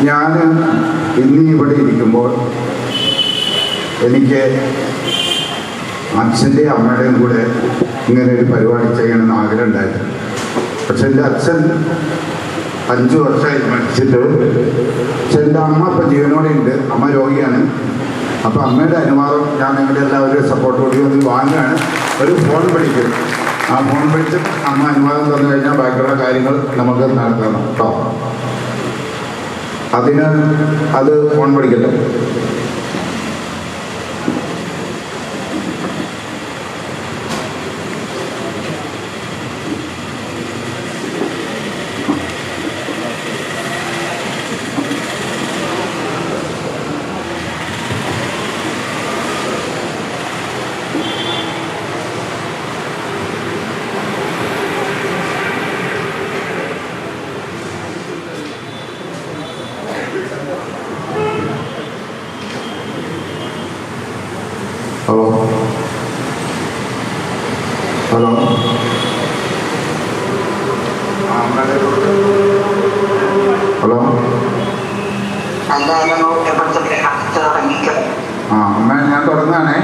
ഇന്ന് ഇവിടെ ഇരിക്കുമ്പോൾ എനിക്ക് അച്ഛന്റെയും അമ്മയുടെയും കൂടെ ഇങ്ങനെ ഒരു പരിപാടി ചെയ്യണമെന്ന് ആഗ്രഹം ഉണ്ടായിരുന്നു. പക്ഷെ എന്റെ അച്ഛൻ അഞ്ചു വർഷമായി മരിച്ചിട്ട് പക്ഷെ എന്റെ അമ്മ ഇപ്പം ജീവനോടെ ഉണ്ട്. അമ്മ രോഗിയാണ്. അപ്പം അമ്മയുടെ അനുവാദം ഞാൻ നിങ്ങളുടെ എല്ലാവരും സപ്പോർട്ടോടെ ഒന്ന് വാങ്ങുകയാണ്. ഒരു ഫോൺ വിളിക്കും. ആ ഫോൺ വിളിച്ച് അമ്മ അനുവാദം തന്നു കഴിഞ്ഞാൽ ബാക്കിയുള്ള കാര്യങ്ങൾ നമുക്ക് നടത്തണം കേട്ടോ. അതിന് അത് ഫോൺ വിളിക്കട്ടെ ഹലോ ഹലോ ഹലോ ആ അമ്മ ഞാൻ തുടങ്ങാണേ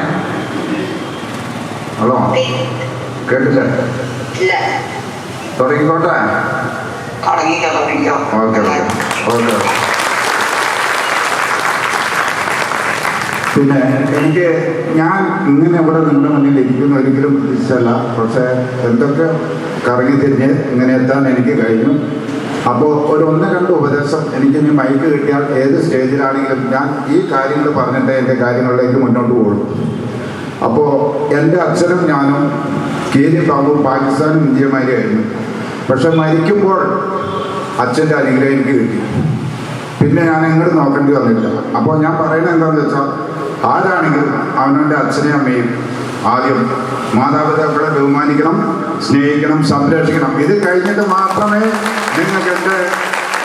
ഹലോ കേട്ടില്ല തുടങ്ങിക്കോട്ടെ തുടങ്ങിക്കോ തുടങ്ങിക്കോ ഓക്കെ ഓക്കെ ഓക്കെ പിന്നെ എനിക്ക് ഞാൻ ഇങ്ങനെ ഇവിടെ നിങ്ങളുടെ മുന്നിൽ ഇരിക്കുന്ന ഒരിക്കലും പ്രതീക്ഷിച്ചല്ല പക്ഷേ എന്തൊക്കെ കറങ്ങി തിരിഞ്ഞ് ഇങ്ങനെ എത്താൻ എനിക്ക് കഴിഞ്ഞു. അപ്പോൾ ഒരു ഒന്ന് രണ്ട് ഉപദേശം എനിക്ക് ഇനി മൈക്ക് കിട്ടിയാൽ ഏത് സ്റ്റേജിലാണെങ്കിലും ഞാൻ ഈ കാര്യങ്ങൾ പറഞ്ഞിട്ട് എന്റെ കാര്യങ്ങളിലേക്ക് മുന്നോട്ട് പോകും അപ്പോൾ എന്റെ അച്ഛനും ഞാനും കീരി ബാബു പാകിസ്ഥാനും ഇന്ത്യമാരിയായിരുന്നു പക്ഷെ മരിക്കുമ്പോൾ അച്ഛന്റെ അനുഗ്രഹം എനിക്ക് കിട്ടി. പിന്നെ ഞാൻ എങ്ങോട്ട് നോക്കേണ്ടി വന്നില്ല അപ്പോൾ ഞാൻ പറയുന്നത് എന്താണെന്ന് വെച്ചാൽ ആരാണെങ്കിലും അവനവന്റെ അച്ഛനെയും അമ്മയും ആദ്യം മാതാപിതാക്കളെ ബഹുമാനിക്കണം സ്നേഹിക്കണം സംരക്ഷിക്കണം. ഇത് കഴിഞ്ഞിട്ട് മാത്രമേ നിങ്ങൾക്ക് എന്റെ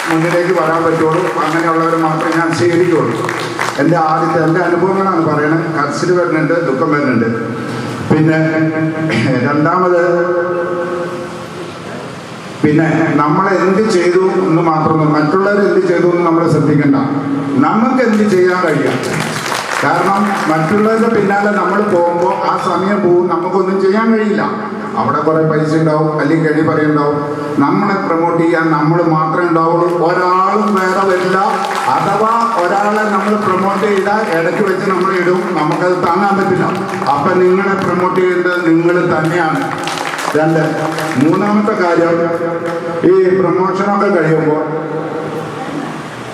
മുന്നിലേക്ക് വരാൻ പറ്റുള്ളൂ. അങ്ങനെയുള്ളവർ മാത്രമേ ഞാൻ സ്വീകരിക്കുള്ളൂ എന്റെ ആദ്യത്തെ എന്റെ അനുഭവങ്ങളാണ് പറയണത്. കരച്ചിൽ വരുന്നുണ്ട് ദുഃഖം വരുന്നുണ്ട്. പിന്നെ രണ്ടാമത് പിന്നെ നമ്മൾ എന്ത് ചെയ്തു എന്ന് മാത്രം മറ്റുള്ളവർ എന്ത് ചെയ്തു എന്ന് നമ്മൾ ശ്രദ്ധിക്കേണ്ട. നമുക്ക് എന്ത് ചെയ്യാൻ കഴിയും? കാരണം മറ്റുള്ളവരുടെ പിന്നാലെ നമ്മൾ പോകുമ്പോൾ ആ സമയം പോകും നമുക്കൊന്നും ചെയ്യാൻ കഴിയില്ല. അവിടെ കുറെ പൈസ ഉണ്ടാവും അല്ലെങ്കിൽ കഴി പറയുണ്ടാവും നമ്മളെ പ്രൊമോട്ട് ചെയ്യാൻ നമ്മൾ മാത്രമേ ഉണ്ടാവുള്ളൂ. ഒരാളും വേറെ വരില്ല. അഥവാ ഒരാളെ നമ്മൾ പ്രൊമോട്ട് ചെയ്താൽ ഇടയ്ക്ക് വെച്ച് നമ്മൾ ഇടും. നമുക്കത് താങ്ങാൻ പറ്റില്ല. അപ്പൊ നിങ്ങളെ പ്രൊമോട്ട് ചെയ്യേണ്ടത് നിങ്ങൾ തന്നെയാണ്. രണ്ട് മൂന്നാമത്തെ കാര്യം ഈ പ്രൊമോഷനൊക്കെ കഴിയുമ്പോൾ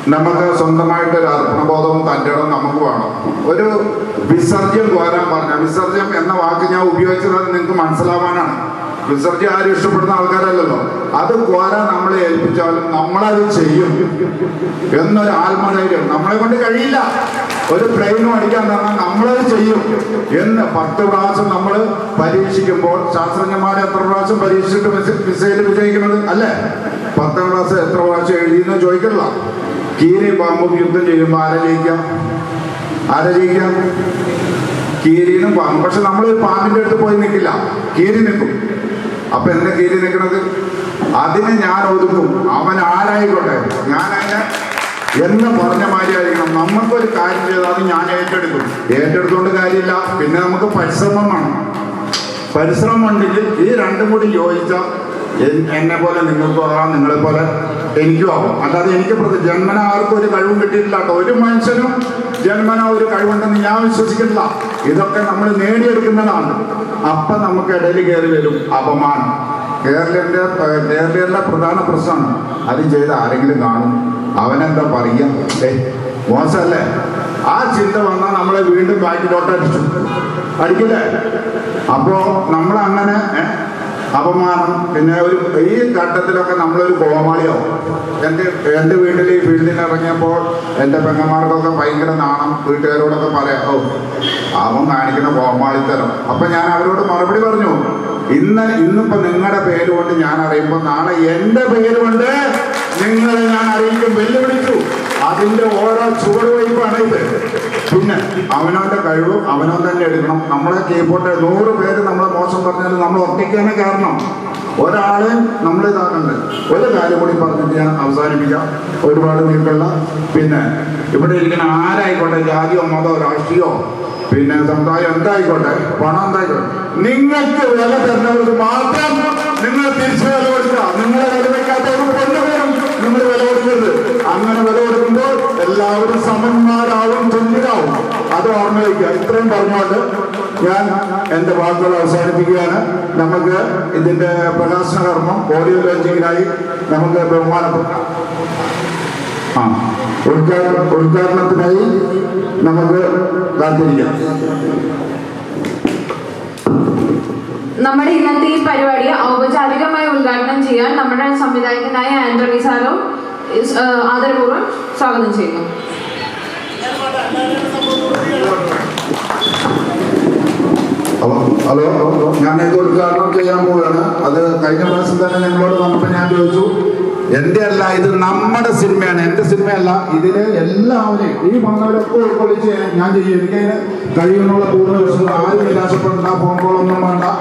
നമുക്ക് സ്വന്തമായിട്ട് ഒരു അർപ്പണബോധവും തന്റെ നമുക്ക് വേണം. ഒരു വിസർജ്യം കോരാൻ പറഞ്ഞ വിസർജ്യം എന്ന വാക്ക് ഞാൻ ഉപയോഗിച്ചത് നിങ്ങൾക്ക് മനസ്സിലാവാനാണ്. വിസർജ്യം ആരും ഇഷ്ടപ്പെടുന്ന ആൾക്കാരല്ലല്ലോ. അത് കോരാൻ നമ്മളെ ഏൽപ്പിച്ചാലും നമ്മളത് ചെയ്യും എന്നൊരു ആത്മധൈര്യം. നമ്മളെ കൊണ്ട് കഴിയില്ല. ഒരു ട്രെയിനും അടിക്കാൻ തന്നാൽ നമ്മളത് ചെയ്യും എന്ന് പത്ത് പ്രാവശ്യം നമ്മൾ പരീക്ഷിക്കുമ്പോൾ ശാസ്ത്രജ്ഞന്മാരെ എത്ര പ്രാവശ്യം പരീക്ഷിച്ചിട്ട് മിസൈൽ വിജയിക്കുന്നത് അല്ലേ? പത്താം ക്ലാസ് എത്ര പ്രാവശ്യം എഴുതിയെന്ന് ചോദിക്കണ്ട കീരി പാമ്പും യുദ്ധം ചെയ്യുമ്പോൾ ആരെ ജയിക്കാം ആരെ ജയിക്കാം കീരിനും പാമ്പും. പക്ഷെ നമ്മൾ പാമ്പിന്റെ അടുത്ത് പോയി നിൽക്കില്ല കീരി നിൽക്കും. അപ്പൊ എന്താ കീരി നിൽക്കുന്നത് അതിനെ ഞാൻ ഒതുക്കും. അവൻ ആരായിക്കോട്ടെ? ഞാൻ അതിനെ എന്ന് പറഞ്ഞ മാതിരിയായിരിക്കണം. നമുക്കൊരു കാര്യം ചെയ്താൽ ഞാൻ ഏറ്റെടുക്കും. ഏറ്റെടുത്തുകൊണ്ട് കാര്യമില്ല. പിന്നെ നമുക്ക് പരിശ്രമം വേണം. പരിശ്രമം ഉണ്ടെങ്കിൽ ഈ രണ്ടും കൂടി യോജിച്ചാൽ എന്നെ പോലെ നിങ്ങൾക്കും ആകാം നിങ്ങളെ പോലെ എനിക്കും ആവാം. അല്ലാതെ എനിക്ക് ജന്മന ആർക്കും ഒരു കഴിവും കിട്ടിയിട്ടില്ല കേട്ടോ ഒരു മനുഷ്യനും ജന്മന ഒരു കഴിവുണ്ടെന്ന് ഞാൻ വിശ്വസിക്കുന്നില്ല. ഇതൊക്കെ നമ്മൾ നേടിയെടുക്കുന്നതാണ്. അപ്പം നമുക്ക് ഇടയിൽ കയറി വരും അപമാനം. കേരളീയന്റെ കേരളീയരുടെ പ്രധാന പ്രശ്നമാണ്. അത് ചെയ്ത് ആരെങ്കിലും കാണും. അവനെന്താ പറയുക? ഏ മോശമല്ലേ? ആ ചിന്ത വന്നാൽ നമ്മളെ വീണ്ടും ബാക്കിലോട്ട് അടിച്ചു അടിക്കില്ലേ? അപ്പോ നമ്മൾ അങ്ങനെ അപമാനം. പിന്നെ ഒരു ഈ ഘട്ടത്തിലൊക്കെ നമ്മളൊരു കോമാളിയാവും എന്റെ എന്റെ വീട്ടിൽ ഈ ഫീൽഡിൽ ഇറങ്ങിയപ്പോൾ എന്റെ പെങ്ങന്മാർക്കൊക്കെ ഭയങ്കര നാണം. വീട്ടുകാരോടൊക്കെ പറയാം അവൻ കാണിക്കുന്ന കോമാളിത്തരം അപ്പൊ ഞാൻ അവരോട് മറുപടി പറഞ്ഞു ഇന്ന് ഇന്നിപ്പോ നിങ്ങളുടെ പേര് കൊണ്ട് ഞാൻ അറിയുമ്പോൾ നാളെ എന്റെ പേര് കൊണ്ട് നിങ്ങളെ ഞാൻ അറിയിക്കും. വെല്ലുവിളിച്ചു. അതിന്റെ ഓരോ ചുവടുവയ്പ്പാണ് ഇത്. പിന്നെ അവനവന്റെ കഴിവ് അവനവൻ തന്നെ എടുക്കണം. നമ്മളെ കീബോർഡ് നൂറ് പേര് നമ്മളെ മോശം പറഞ്ഞാലും നമ്മൾ ഒറ്റയ്ക്കാണ് കാരണം. ഒരാളെ നമ്മൾ ഇതാക്കണ്ട്? ഒരു കാര്യം കൂടി പറഞ്ഞിട്ട് ഞാൻ അവസാനിപ്പിക്കാം. ഒരുപാട് നീണ്ടുള്ള പിന്നെ ഇവിടെ ഇരിക്കുന്ന ആരായിക്കോട്ടെ? ജാതിയോ മതോ രാഷ്ട്രീയോ പിന്നെ സമുദായം എന്തായിക്കോട്ടെ? പണം എന്തായിക്കോട്ടെ? നിങ്ങൾക്ക് വില തരുന്നവർക്ക് മാത്രം നിങ്ങൾ തിരിച്ചു വില കൊടുക്കുക. നിങ്ങളെ വില വെക്കാത്തവർക്ക് കൊണ്ടുപോകും നിങ്ങൾ വില കൊടുക്കരുത്. അങ്ങനെ വില കൊടുക്കുമ്പോൾ എല്ലാവരും സമന്മാരാവും തുല്യരാവും. അത് ഓർമ്മ വയ്ക്കുക. ഇത്രയും പറഞ്ഞുകൊണ്ട് ഞാൻ എന്റെ വാക്കുകൾ അവസാനിപ്പിക്കുകയാണ്. നമുക്ക് ഇതിന്റെ പ്രകാശന കർമ്മം ഓഡിയോ ലോഞ്ചിങ്ങിനായി നമുക്ക് ബഹുമാനപ്പെട്ട ആ ഉദ്ഘാടന ഉദ്ഘാടനത്തിനായി നമുക്ക് കാത്തിരിക്കാം. നമ്മുടെ ഇന്നത്തെ ഈ പരിപാടി ഔപചാരികമായി ഉദ്ഘാടനം ചെയ്യാൻ നമ്മുടെ സംവിധായകനായ ആന്റണി സാറും ആദരപൂർവം സ്വാഗതം ചെയ്യുന്നു. ഹലോ ഇത് ഉദ്ഘാടനം ചെയ്യാൻ പോവുകയാണ്. അത് കഴിഞ്ഞ പ്രാവശ്യം തന്നെ നിങ്ങളോട് വന്നപ്പോൾ ഞാൻ ചോദിച്ചു എന്റെ അല്ല ഇത് നമ്മുടെ സിനിമയാണ്. എന്റെ സിനിമയല്ല ഇതിലെ എല്ലാവരെയും ഈ വന്നവരൊക്കെ ഉൾക്കൊള്ളിച്ച് ഞാൻ ചെയ്യും. എനിക്കതിന് കഴിയുന്നുള്ള പൂർണ ആരും നിരാശപ്പെടേണ്ട ഫോൺ കോളൊന്നും വേണ്ട.